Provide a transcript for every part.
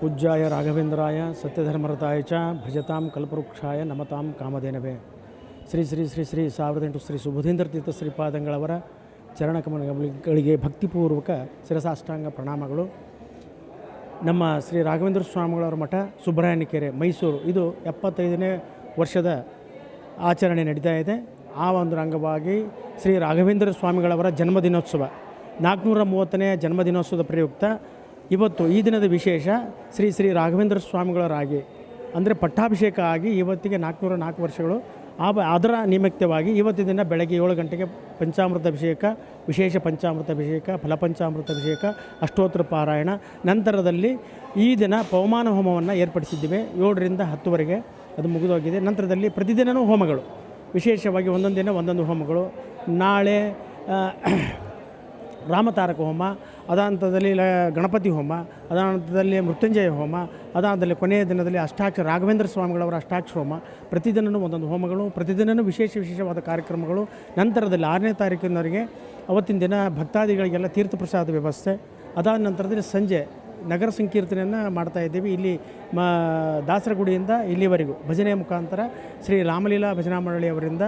ಪೂಜ್ಯಾಯ ರಾಘವೇಂದ್ರಾಯ ಸತ್ಯಧರ್ಮರತಾಯ ಚ ಭಜತಾಂ ಕಲ್ಪವೃಕ್ಷಾಯ ನಮತಾಂ ಕಾಮಧೇನವೇ. ಶ್ರೀ ಶ್ರೀ ಶ್ರೀ ಶ್ರೀ ಸಾವಿರದ ಎಂಟು ಶ್ರೀ ಸುಬುಧೇಂದ್ರ ತೀರ್ಥ ಶ್ರೀಪಾದಂಗಳವರ ಚರಣಕಮಲಗಳಿಗೆ ಭಕ್ತಿಪೂರ್ವಕ ಶಿರಸಾಷ್ಟಾಂಗ ಪ್ರಣಾಮಗಳು. ನಮ್ಮ ಶ್ರೀ ರಾಘವೇಂದ್ರ ಸ್ವಾಮಿಗಳವರ ಮಠ ಸುಬ್ರಹ್ಮಣ್ಯಕೆರೆ, ಮೈಸೂರು. ಇದು ಎಪ್ಪತ್ತೈದನೇ ವರ್ಷದ ಆಚರಣೆ ನಡೀತಾ ಇದೆ. ಆ ಒಂದು ಅಂಗವಾಗಿ ಶ್ರೀ ರಾಘವೇಂದ್ರ ಸ್ವಾಮಿಗಳವರ ಜನ್ಮದಿನೋತ್ಸವ. ನಾಲ್ಕುನೂರ ಮೂವತ್ತನೇ ಜನ್ಮದಿನೋತ್ಸವದ ಪ್ರಯುಕ್ತ ಇವತ್ತು ಈ ದಿನದ ವಿಶೇಷ ಶ್ರೀ ಶ್ರೀ ರಾಘವೇಂದ್ರ ಸ್ವಾಮಿಗಳ ರಾಗಿ ಅಂದರೆ ಪಟ್ಟಾಭಿಷೇಕ ಆಗಿ ಇವತ್ತಿಗೆ ನಾಲ್ಕುನೂರ ನಾಲ್ಕು ವರ್ಷಗಳು ಆ ಅದರ ನಿಮಿತ್ತವಾಗಿ ಇವತ್ತಿನ ದಿನ ಬೆಳಗ್ಗೆ ಏಳು ಗಂಟೆಗೆ ಪಂಚಾಮೃತ ಅಭಿಷೇಕ, ವಿಶೇಷ ಪಂಚಾಮೃತ ಅಭಿಷೇಕ ಫಲಪಂಚಾಮೃತ ಅಭಿಷೇಕ ಅಷ್ಟೋತ್ತರ ಪಾರಾಯಣ. ನಂತರದಲ್ಲಿ ಈ ದಿನ ಪವಮಾನ ಹೋಮವನ್ನು ಏರ್ಪಡಿಸಿದ್ದೇವೆ. ಏಳರಿಂದ ಹತ್ತುವರೆಗೆ ಅದು ಮುಗಿದೋಗಿದೆ. ನಂತರದಲ್ಲಿ ಪ್ರತಿದಿನವೂ ಹೋಮಗಳು. ವಿಶೇಷವಾಗಿ ಒಂದೊಂದು ದಿನ ಒಂದೊಂದು ಹೋಮಗಳು. ನಾಳೆ ರಾಮತಾರಕ ಹೋಮ ಅದಾನಂತರದಲ್ಲಿ ಗಣಪತಿ ಹೋಮ ಅದಾನಂತರದಲ್ಲಿ ಮೃತ್ಯುಂಜಯ ಹೋಮ ಅದಾಂತದಲ್ಲಿ ಕೊನೆಯ ದಿನದಲ್ಲಿ ಅಷ್ಟಾಕ್ಷರ ರಾಘವೇಂದ್ರ ಸ್ವಾಮಿಗಳವರ ಅಷ್ಟಾಕ್ಷರ ಹೋಮ. ಪ್ರತಿದಿನವೂ ಒಂದೊಂದು ಹೋಮಗಳು ಪ್ರತಿದಿನವೂ ವಿಶೇಷ ವಿಶೇಷವಾದ ಕಾರ್ಯಕ್ರಮಗಳು. ನಂತರದಲ್ಲಿ ಆರನೇ ತಾರೀಕಿನವರೆಗೆ ಅವತ್ತಿನ ದಿನ ಭಕ್ತಾದಿಗಳಿಗೆಲ್ಲ ತೀರ್ಥ ಪ್ರಸಾದ ವ್ಯವಸ್ಥೆ. ಅದಾದ ನಂತರದಲ್ಲಿ ಸಂಜೆ ನಗರ ಸಂಕೀರ್ತನೆಯನ್ನು ಮಾಡ್ತಾ ಇದ್ದೀವಿ. ಇಲ್ಲಿ ಮ, ದಾಸರಗುಡಿಯಿಂದ ಇಲ್ಲಿವರೆಗೂ ಭಜನೆಯ ಮುಖಾಂತರ ಶ್ರೀ ರಾಮಲೀಲಾ ಭಜನಾ ಮಂಡಳಿ ಅವರಿಂದ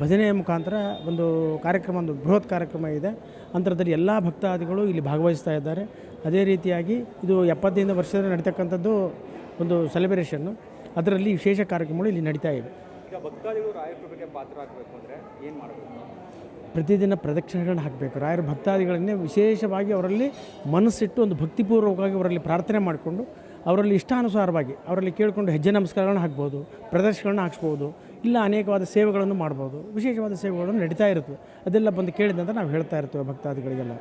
ಭಜನೆಯ ಮುಖಾಂತರ ಒಂದು ಕಾರ್ಯಕ್ರಮ, ಒಂದು ಬೃಹತ್ ಕಾರ್ಯಕ್ರಮ ಇದೆ. ಅಂತರದಲ್ಲಿ ಎಲ್ಲ ಭಕ್ತಾದಿಗಳು ಇಲ್ಲಿ ಭಾಗವಹಿಸ್ತಾ ಇದ್ದಾರೆ. ಅದೇ ರೀತಿಯಾಗಿ ಇದು ಎಪ್ಪತ್ತೈದು ವರ್ಷದ ನಡೀತಕ್ಕಂಥದ್ದು ಒಂದು ಸೆಲೆಬ್ರೇಷನ್ನು ಅದರಲ್ಲಿ ವಿಶೇಷ ಕಾರ್ಯಕ್ರಮಗಳು ಇಲ್ಲಿ ನಡೀತಾ ಇವೆ. ಭಕ್ತಾದಿಗಳು ಪಾತ್ರ ಆಗಬೇಕು ಅಂದರೆ ಏನು ಮಾಡಬೇಕು? ಪ್ರತಿದಿನ ಪ್ರದಕ್ಷಿಣೆಗಳನ್ನ ಹಾಕಬೇಕು. ರಾಯರ ಭಕ್ತಾದಿಗಳನ್ನೇ ವಿಶೇಷವಾಗಿ ಅವರಲ್ಲಿ ಮನಸ್ಸಿಟ್ಟು ಒಂದು ಭಕ್ತಿಪೂರ್ವಕವಾಗಿ ಅವರಲ್ಲಿ ಪ್ರಾರ್ಥನೆ ಮಾಡಿಕೊಂಡು ಅವರಲ್ಲಿ ಇಷ್ಟಾನುಸಾರವಾಗಿ ಅವರಲ್ಲಿ ಕೇಳಿಕೊಂಡು ಹೆಜ್ಜೆ ನಮಸ್ಕಾರಗಳನ್ನ ಹಾಕ್ಬೋದು, ಪ್ರದರ್ಶನಗಳನ್ನ ಹಾಕ್ಸ್ಬೋದು, ಇಲ್ಲ ಅನೇಕವಾದ ಸೇವೆಗಳನ್ನು ಮಾಡ್ಬೋದು. ವಿಶೇಷವಾದ ಸೇವೆಗಳನ್ನು ನಡೀತಾ ಇರ್ತವೆ ಅದೆಲ್ಲ ಬಂದು ಕೇಳಿದಂತ ನಾವು ಹೇಳ್ತಾ ಇರ್ತೇವೆ ಭಕ್ತಾದಿಗಳಿಗೆಲ್ಲ.